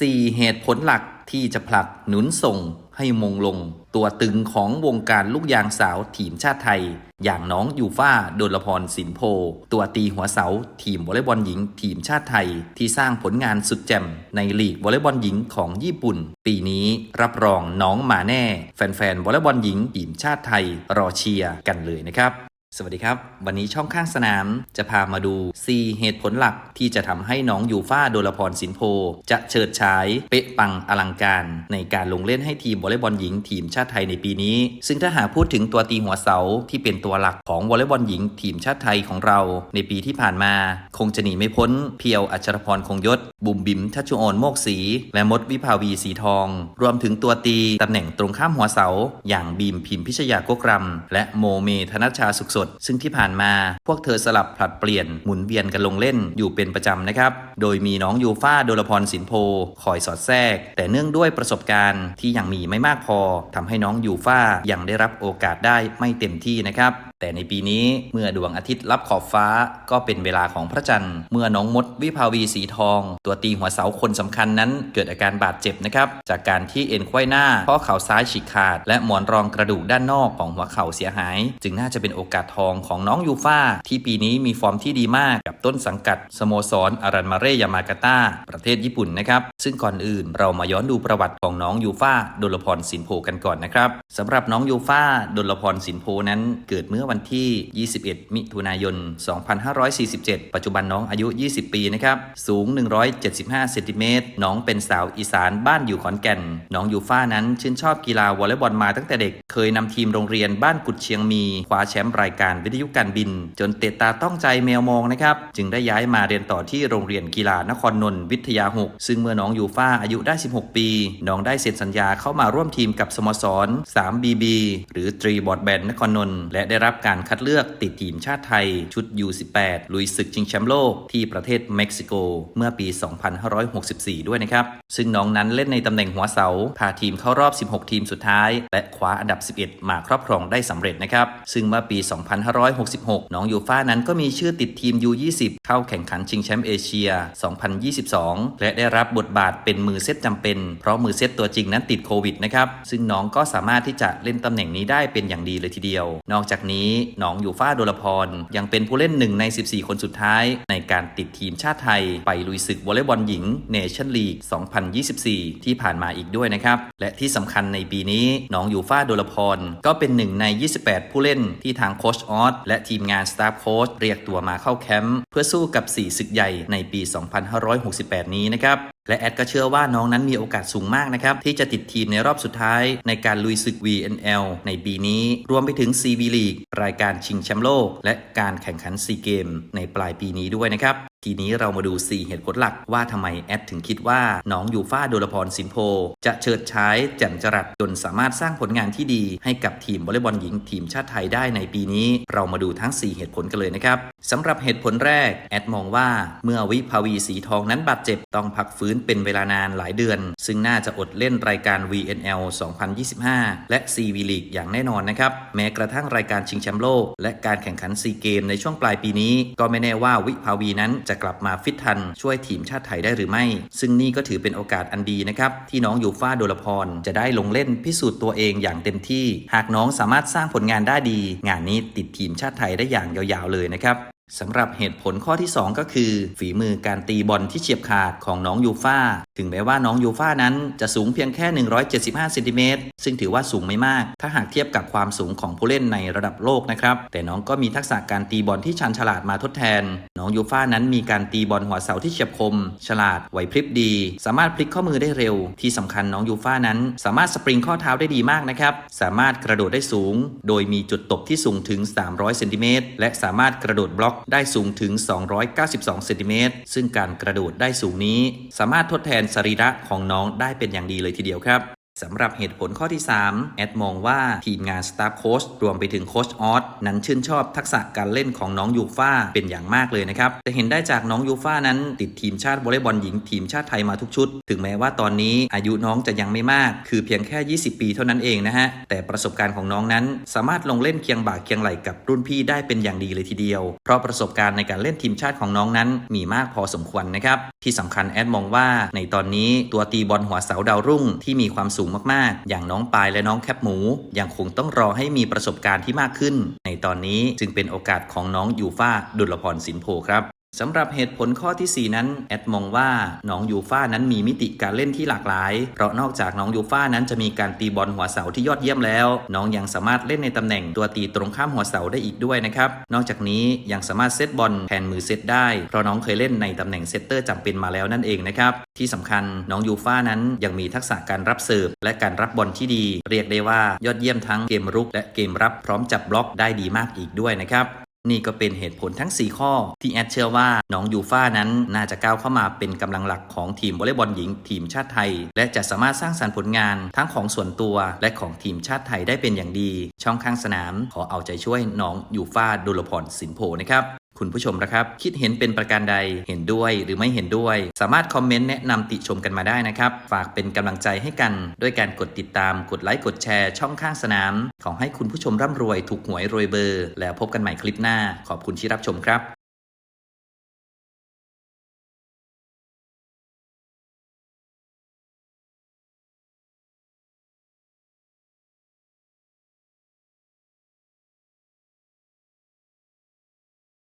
4 เหตุผลหลักที่จะผลักหนุนส่งให้มงลง ตัวตึงของวงการลูกยางสาวทีมชาติไทย อย่างน้องยูฟ่าโดลพรสินโพ ตัวตีหัวเสา ทีมวอลเลย์บอลหญิง ทีมชาติไทย ที่สร้างผลงานสุดแจ่มในลีกวอลเลย์บอลหญิงของญี่ปุ่น ปีนี้รับรองน้องมาแน่ แฟนๆวอลเลย์บอลหญิงทีมชาติไทยรอเชียร์กันเลยนะครับ สวัสดีครับ วันนี้ช่องข้างสนามจะพามาดู 4 เหตุผลหลักที่จะทำให้น้องยูฟ่าโดลพรสินโพ จะเฉิดฉายเป๊ะปังอลังการ ในการลงเล่นให้ทีมวอลเลย์บอลหญิงทีมชาติไทยในปีนี้ ซึ่งถ้าหากพูดถึงตัวตีหัวเสาที่เป็นตัวหลักของวอลเลย์บอลหญิงทีมชาติไทยของเรา ในปีที่ผ่านมา คงจะหนีไม่พ้น เพียวอัชรพรคงยศ บุ๋มบิมทัชชุออนโมกศีและมดวิภาวีสีทอง รวมถึงตัวตีตำแหน่งตรงข้ามหัวเสา อย่างบีมพิมพิชยากกรำและโมเมธนชชาสุขสด ซึ่งที่ผ่านมาพวกเธอสลับผลัดเปลี่ยนหมุนเวียนกันลงเล่นอยู่เป็นประจำนะครับ โดยมีน้องยูฟ่าโดลพรสินโพคอยสอดแทรก แต่เนื่องด้วยประสบการณ์ที่ยังมีไม่มากพอทำให้น้องยูฟ่ายังได้รับโอกาสได้ไม่เต็มที่นะครับ แต่ในปีนี้เมื่อดวงอาทิตย์รับขอบฟ้าก็เป็นเวลาของพระจันทร์ เมื่อน้องมดวิภาวีสีทอง ตัวตีหัวเสาคนสำคัญนั้น เกิดอาการบาดเจ็บนะครับ จากการที่เอ็นไขว้หน้าข้อเข่าซ้ายฉีกขาด และหมอนรองกระดูกด้านนอกของหัวเข่าเสียหาย จึงน่าจะเป็นโอกาสทองของน้องยูฟาที่ปีนี้มีฟอร์มที่ดีมากกับต้นสังกัดสโมสรอารันมาเรยามากาตาประเทศญี่ปุ่นนะครับซึ่งก่อนอื่นเรามาย้อนดูประวัติของน้องยูฟาดลพรสินโพกันก่อนนะครับสำหรับน้องยูฟาดลพรสินโพนั้นเกิดเมื่อวันที่ 21 มิถุนายน 2547 ปัจจุบันน้องอายุ 20 ปีนะครับ สูง 175 เซนติเมตร น้องเป็นสาวอีสานบ้านอยู่ขอนแก่น น้องยูฟ่านั้นชื่นชอบกีฬาวอลเลย์บอลมาตั้งแต่เด็ก เคยนำทีมโรงเรียนบ้านกุดเชียงมี คว้าแชมป์รายการวิทยุการบิน จนเตะตาต้องใจแมวมองนะครับ จึงได้ย้ายมาเรียนต่อที่โรงเรียนกีฬานครนนท์วิทยา 6 ซึ่งเมื่อน้องยูฟ่าอายุได้ 16 ปี น้องได้เซ็นสัญญาเข้ามาร่วมทีมกับสโมสร 3BB หรือตรีบอร์ดแบนนครนนท์และได้รับับการคัดเลือกติดทีมชาติไทยชุด U18 ลุยศึกชิงแชมป์โลกที่ประเทศเม็กซิโก เมื่อปี 2564 ด้วยนะครับ ซึ่งน้องนั้นเล่นในตำแหน่งหัวเสา พาทีมเข้ารอบ 16 ทีมสุดท้าย และคว้าอันดับ 11 มาครอบครองได้สำเร็จนะครับ ซึ่งเมื่อปี 2566 น้องยูฟ่านั้นก็มีชื่อติดทีม U20 เข้าแข่งขันชิงแชมป์เอเชีย 2022 และได้รับบทบาทเป็นมือเซตจำเป็น เพราะมือเซตตัวจริงนั้นติดโควิดนะครับ ซึ่งน้องก็สามารถที่จะเล่นตำแหน่งนี้ได้เป็นอย่างดีเลยทีเดียว นอกจากนี้น้องอยู่ฟ่าโดลพร ยังเป็นผู้เล่นหนึ่งใน 14 คนสุดท้าย ในการติดทีมชาติไทย ไปลุยศึกวอลเลย์บอลหญิงเนชั่นลีก 2024 ที่ผ่านมาอีกด้วยนะครับ และที่สำคัญในปีนี้น้องอยู่ฟ่าโดลพร ก็เป็นหนึ่งใน 28 ผู้เล่นที่ทางโคชออสและทีมงานสตาฟโค้ชเรียกตัวมาเข้าแคมป์เพื่อสู้กับ 4 ศึกใหญ่ในปี 2568 นี้นะครับ และแอดก็เชื่อว่าน้องนั้นมีโอกาสสูงมากนะครับ ที่จะติดทีมในรอบสุดท้ายในการลุยศึก VNL ในปีนี้ รวมไปถึง CV League รายการชิงแชมป์โลก และการแข่งขันซีเกมในปลายปีนี้ด้วยนะครับ ทีนี้เรามาดู 4 เหตุผลหลักว่าทำไมแอดถึงคิดว่า น้องยูฟ่าโดลพรสินโพ จะเฉิดฉายแจ่มจรัสจนสามารถสร้างผลงานที่ดีให้กับทีมวอลเลย์บอลหญิงทีมชาติไทยได้ในปีนี้ เรามาดูทั้ง 4 เหตุผลกันเลยนะครับสำหรับเหตุผลแรก แอดมองว่าเมื่อวิภาวีสีทองนั้นบาดเจ็บต้องพักฟื้นเป็นเวลานานหลายเดือน ซึ่งน่าจะอดเล่นรายการ VNL 2025 และ CV League อย่างแน่นอนนะครับแม้กระทั่งรายการชิงแชมป์โลก และการแข่งขันซีเกมในช่วงปลายปีนี้ ก็ไม่แน่ว่าวิภาวีนั้นจะะกลับมาฟิตทันช่วยทีมชาติไทยได้หรือไม่ ซึ่งนี่ก็ถือเป็นโอกาสอันดีนะครับที่น้องยูฟ่าโดลพรจะได้ลงเล่นพิสูจน์ตัวเองอย่างเต็มที่ หากน้องสามารถสร้างผลงานได้ดี งานนี้ติดทีมชาติไทยได้อย่างยาวๆเลยนะครับสำหรับเหตุผลข้อที่ 2 ก็คือ ฝีมือการตีบอลที่เฉียบขาดของน้องยูฟ่าถึงแม้ว่าน้องยูฟ่านั้นจะสูงเพียงแค่ 175เซนติเมตรซึ่งถือว่าสูงไม่มาก ถ้าหากเทียบกับความสูงของผู้เล่นในระดับโลกนะครับ แต่น้องก็มีทักษะการตีบอลที่ชันฉลาดมาทดแทน น้องยูฟ่านั้นมีการตีบอลหัวเสาที่เฉียบคม ฉลาดไหวพริบดี สามารถพลิกข้อมือได้เร็ว ที่สำคัญน้องยูฟ่านั้น สามารถสปริงข้อเท้าได้ดีมากนะครับ สามารถกระโดดได้สูง โดยมีจุดตบที่สูงถึง 300เซนติเมตรและสามารถกระโดดบล็อกได้สูงถึง 292เซนติเมตรซึ่งการกระโดดได้สูงนี้ สามารถทดแทนสรีระของน้องได้เป็นอย่างดีเลยทีเดียวครับ สำหรับเหตุผลข้อที่ 3 แอดมองว่าทีมงานสตาฟโค้ชรวมไปถึงโค้ชออสนั้นชื่นชอบทักษะการเล่นของน้องยูฟ่าเป็นอย่างมากเลยนะครับ จะเห็นได้จากน้องยูฟ่านั้น ติดทีมชาติวอลเลย์บอลหญิงทีมชาติไทยมาทุกชุด ถึงแม้ว่าตอนนี้อายุน้องจะยังไม่มาก คือเพียงแค่ 20 ปีเท่านั้นเองนะฮะ แต่ประสบการณ์ของน้องนั้น สามารถลงเล่นเคียงบ่าเคียงไหลกับรุ่นพี่ได้เป็นอย่างดีเลยทีเดียว เพราะประสบการณ์ในการเล่นทีมชาติของน้องนั้น มีมากพอสมควรนะครับที่สำคัญแอดมองว่าในตอนนี้ตัวตีบอลหัวเสาดาวรุ่งที่มีความสูงมากๆ อย่างน้องปายและน้องแคบหมู ยังคงต้องรอให้มีประสบการณ์ที่มากขึ้น ในตอนนี้จึงเป็นโอกาสของน้องยูฟ่าดุลพรสินโพครับ สำหรับเหตุผลข้อทีสี่ 4 นั้น แอดมองว่าน้องยูฟ่านั้นมีมิติการเล่นที่หลากหลาย เพราะนอกจากน้องยูฟ่านั้นจะมีการตีบอลหัวเสาที่ยอดเยี่ยมแล้ว น้องยังสามารถเล่นในตำแหน่งตัวตีตรงข้ามหัวเสาได้อีกด้วยนะครับ นอกจากนี้ยังสามารถเซตบอลแทนมือเซตได้ เพราะน้องเคยเล่นในตำแหน่งเซตเตอร์จำเป็นมาแล้วนั่นเองนะครับที่สำคัญน้องยูฟ่านั้นยังมีทักษะการรับเสิร์ฟและการรับบอลที่ดี เรียกได้ว่ายอดเยี่ยมทั้งเกมรุกและเกมรับพร้อมจับบล็อกได้ดีมากอีกด้วยนะครับ นี่ก็เป็นเหตุผลทั้ง 4 ข้อ ที่แอดเชื่อว่าน้องยูฟ่านั้นน่าจะก้าวเข้ามาเป็นกำลังหลักของทีมวอลเลย์บอลหญิงทีมชาติไทย และจะสามารถสร้างสรรค์ผลงานทั้งของส่วนตัวและของทีมชาติไทยได้เป็นอย่างดี ช่องข้างสนาม ขอเอาใจช่วยน้องยูฟ่าดุลพรสินโพนะครับ คุณผู้ชมนะครับ คิดเห็นเป็นประการใดเห็นด้วยหรือไม่เห็นด้วย สามารถคอมเมนต์แนะนำติชมกันมาได้นะครับ ฝากเป็นกำลังใจให้กันด้วยการกดติดตามกดไลค์กดแชร์ช่องข้างสนาม ขอให้คุณผู้ชมร่ำรวยถูกหวยรวยเบอร์ แล้วพบกันใหม่คลิปหน้า ขอบคุณที่รับชมครับ